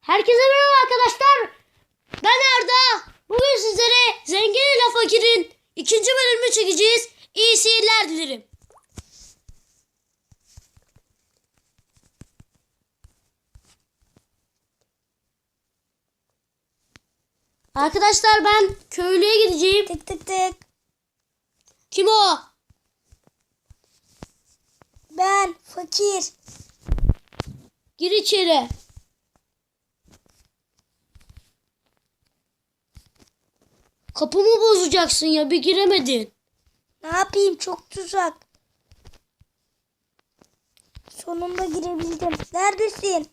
Herkese merhaba arkadaşlar. Ben Arda. Bugün sizlere Zengin ile Fakir'in ikinci bölümünü çekeceğiz. İyi seyirler dilerim. Arkadaşlar ben köylüye gideceğim. Tık tık tık. Kim o? Ben fakir. Gir içeri. Kapımı bozacaksın ya bir giremedin. Ne yapayım çok tuzak. Sonunda girebildim. Neredesin?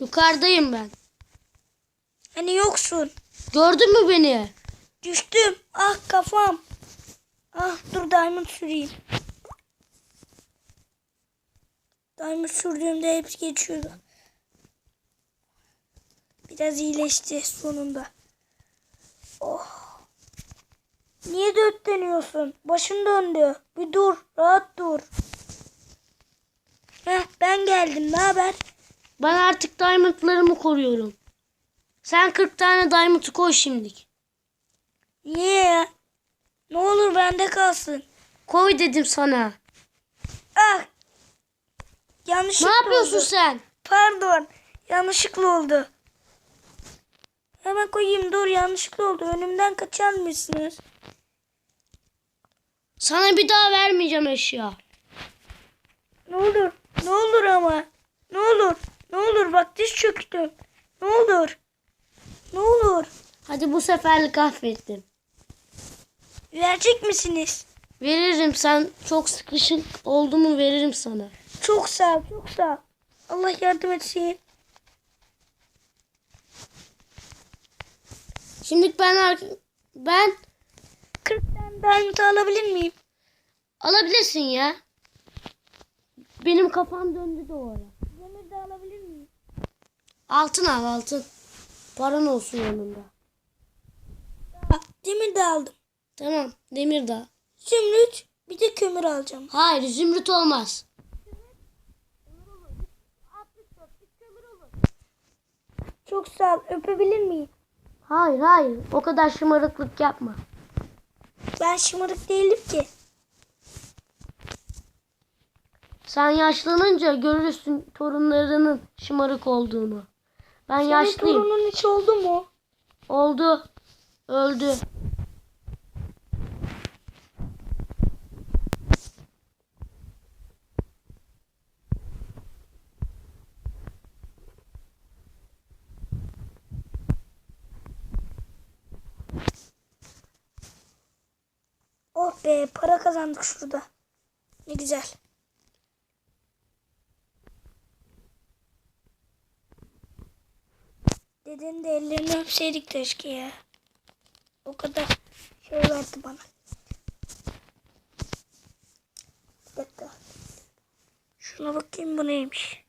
Yukarıdayım ben. Hani yoksun. Gördün mü beni? Düştüm. Ah kafam. Ah dur diamond süreyim. Diamond sürdüğümde hepsi geçiyordu. Biraz iyileşti sonunda. Oh. Niye dört dönüyorsun? Başın döndü. Bir dur. Rahat dur. Heh, ben geldim. Ne haber? Ben artık diamondlarımı koruyorum. Sen 40 tane diamond'ı koy şimdilik. Niye ya? Ne olur bende kalsın. Koy dedim sana. Ah. Yanlışlıkla Ne yapıyorsun oldu. sen? Pardon. Yanlışlıkla oldu. Hemen koyayım dur yanlışlıkla oldu. Önümden kaçar mısınız? Sana bir daha vermeyeceğim eşya. Ne olur. Ne olur ama. Ne olur. Ne olur bak diz çöktüm. Ne olur. Ne olur. Hadi bu seferlik affettim. Verecek misiniz? Veririm sen çok sıkışık oldu mu veririm sana. Çok sağ ol. Çok sağ ol. Allah yardım etsin. Şimdilik ben ben 40 tane diamond alabilir miyim? alabilirsin ya. Benim kafam döndü de o ara. Demir de alabilir miyim? Altın al altın. Paran olsun yanında. Demir de aldım. Tamam demir daha. Zümrüt bir de kömür alacağım. Hayır zümrüt olmaz. Çok sağ ol. Öpebilir miyim? Hayır hayır o kadar şımarıklık yapma. Ben şımarık değilim ki. Sen yaşlanınca görürsün torunlarının şımarık olduğunu. Ben Senin yaşlıyım. torunun hiç oldu mu? Oldu. Öldü. Oh be para kazandık şurada. Ne güzel. Dedenin de ellerini öpseydik keşke ya. O kadar şey verdi bana. Bir dakika. Şuna bakayım bu neymiş.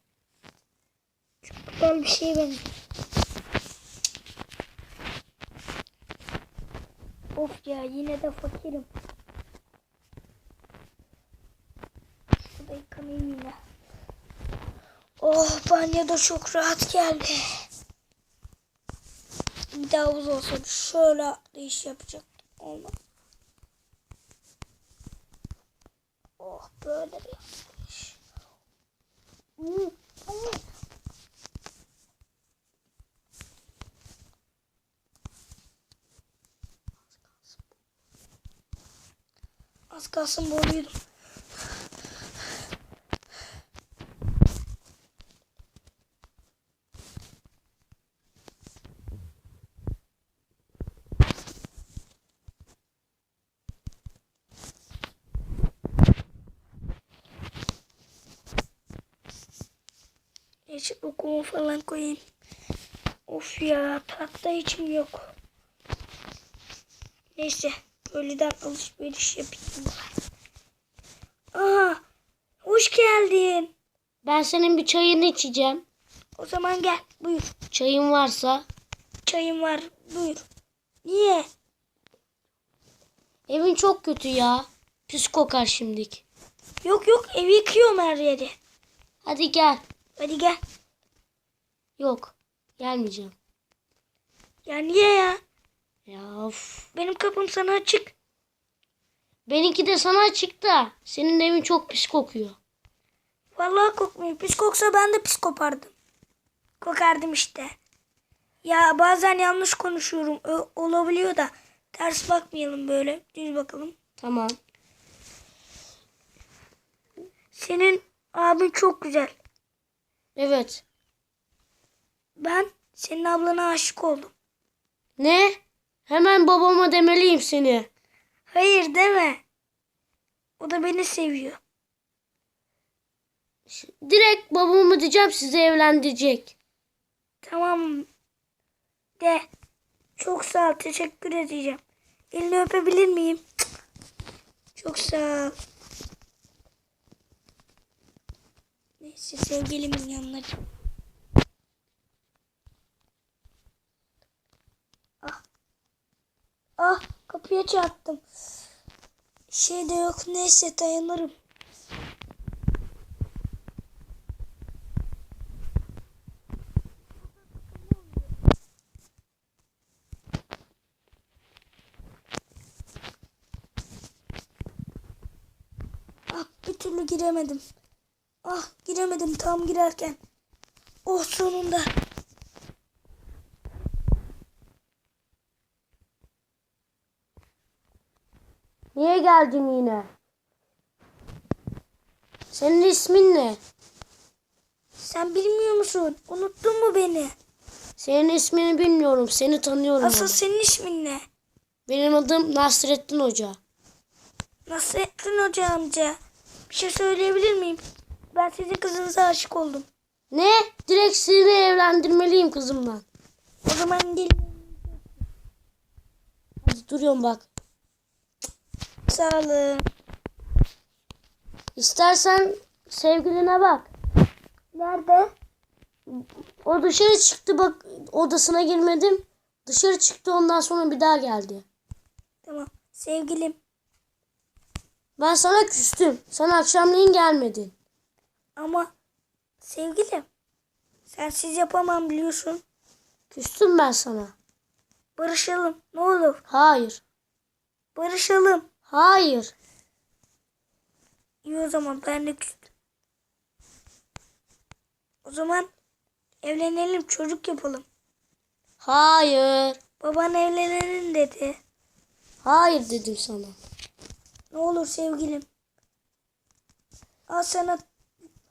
Çok güzel bir şey benziyor. Of ya yine de fakirim. Şurada yıkanayım. Oh banyoda çok rahat geldi. Bir daha havuz olsaydı şöyle iş yapacaktım. Olmaz. Oh böyle bir yapmış. Az kalsın boğuluyordum. Neyse okumu falan koyayım. Of ya tahta hiç mi yok? Neyse öğleden alışveriş yapayım. Aa, hoş geldin. Ben senin bir çayını içeceğim. O zaman gel buyur. Çayın varsa. Çayım var buyur. Niye? Evin çok kötü ya. Pis kokar şimdik. Yok yok evi yıkıyorum her yeri. Hadi gel. Hadi gel. Yok. Gelmeyeceğim. Ya niye ya? Ya of. Benim kapım sana açık. Benimki de sana açık da senin evin çok pis kokuyor. Vallahi kokmuyor. Pis koksa ben de pis kopardım. Kokardım işte. Ya bazen yanlış konuşuyorum. Ö- olabiliyor da. Ters bakmayalım böyle. Düz bakalım. Tamam. Senin abin çok güzel. Evet. Ben senin ablana aşık oldum. Ne? Hemen babama demeliyim seni. Hayır deme. O da beni seviyor. Direkt babamı diyeceğim sizi evlendirecek. Tamam. De. Çok sağ ol. Teşekkür edeceğim. Elini öpebilir miyim? Çok sağ ol. Neyse sevgilimin yanına. Ah. Ah kapıya çarptım. Şey de yok neyse dayanırım. Ah bir türlü giremedim. Ah giremedim tam girerken. Oh sonunda. Niye geldin yine? Senin ismin ne? Sen bilmiyor musun? Unuttun mu beni? Senin ismini bilmiyorum. Seni tanıyorum Asıl ama. senin ismin ne? Benim adım Nasrettin Hoca. Nasrettin Hoca amca. Bir şey söyleyebilir miyim? Ben sizin kızınıza aşık oldum. Ne? Direkt seni evlendirmeliyim kızımla. O zaman gel. Hadi duruyorum bak. Sağ olun. İstersen sevgiline bak. Nerede? O dışarı çıktı bak odasına girmedim. Dışarı çıktı ondan sonra bir daha geldi. Tamam. Sevgilim. Ben sana küstüm. Sen akşamleyin gelmedin. Ama sevgilim. Sensiz yapamam biliyorsun. Küstüm ben sana. Barışalım. Ne olur. Hayır. Barışalım. Hayır. İyi o zaman ben de küstüm. O zaman evlenelim çocuk yapalım. Hayır. Baban evlenelim dedi. Hayır dedim sana. Ne olur sevgilim. Al sana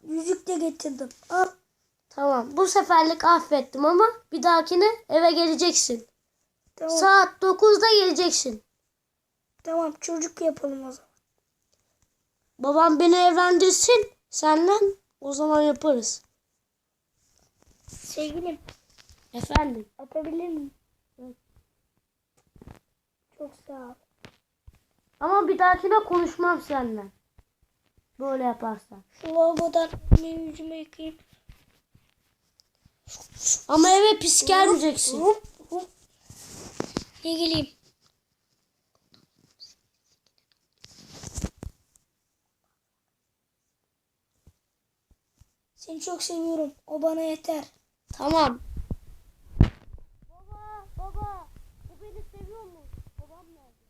yüzük de getirdim. Al. Tamam. Bu seferlik affettim ama bir dahakine eve geleceksin. Tamam. Saat 9'da geleceksin. tamam çocuk yapalım o zaman. Babam beni evlendirsin. Senden o zaman yaparız. Sevgilim Efendim. atabilir miyim? Çok sağ ol. Ama bir dahakine konuşmam seninle. Böyle yaparsan. Şu lavabodan elimi yüzümü yıkayayım. Ama eve pis gelmeyeceksin. Ne geleyim? Seni çok seviyorum. O bana yeter. Tamam. Baba, baba. Bu beni seviyor mu? Babam nerede?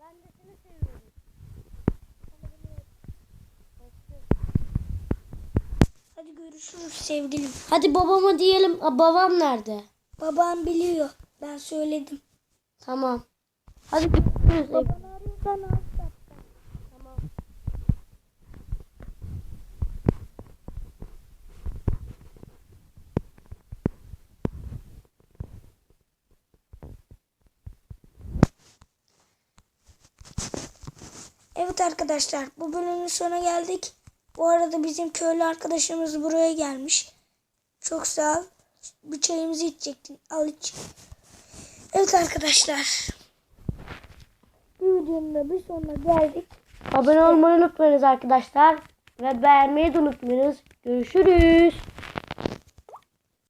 Ben de seni seviyorum. Hadi görüşürüz sevgilim. Hadi babama diyelim. Aa, babam nerede? Babam biliyor. Ben söyledim. Tamam. Hadi görüşürüz. Babanı arıyorsan al. Evet arkadaşlar bu bölümün sonuna geldik. Bu arada bizim köylü arkadaşımız buraya gelmiş. Çok sağ ol. Bir çayımızı içecektin. Al iç. Evet arkadaşlar. Bu videonun da bir sonuna geldik. Abone olmayı unutmayınız arkadaşlar. Ve beğenmeyi de unutmayınız. Görüşürüz.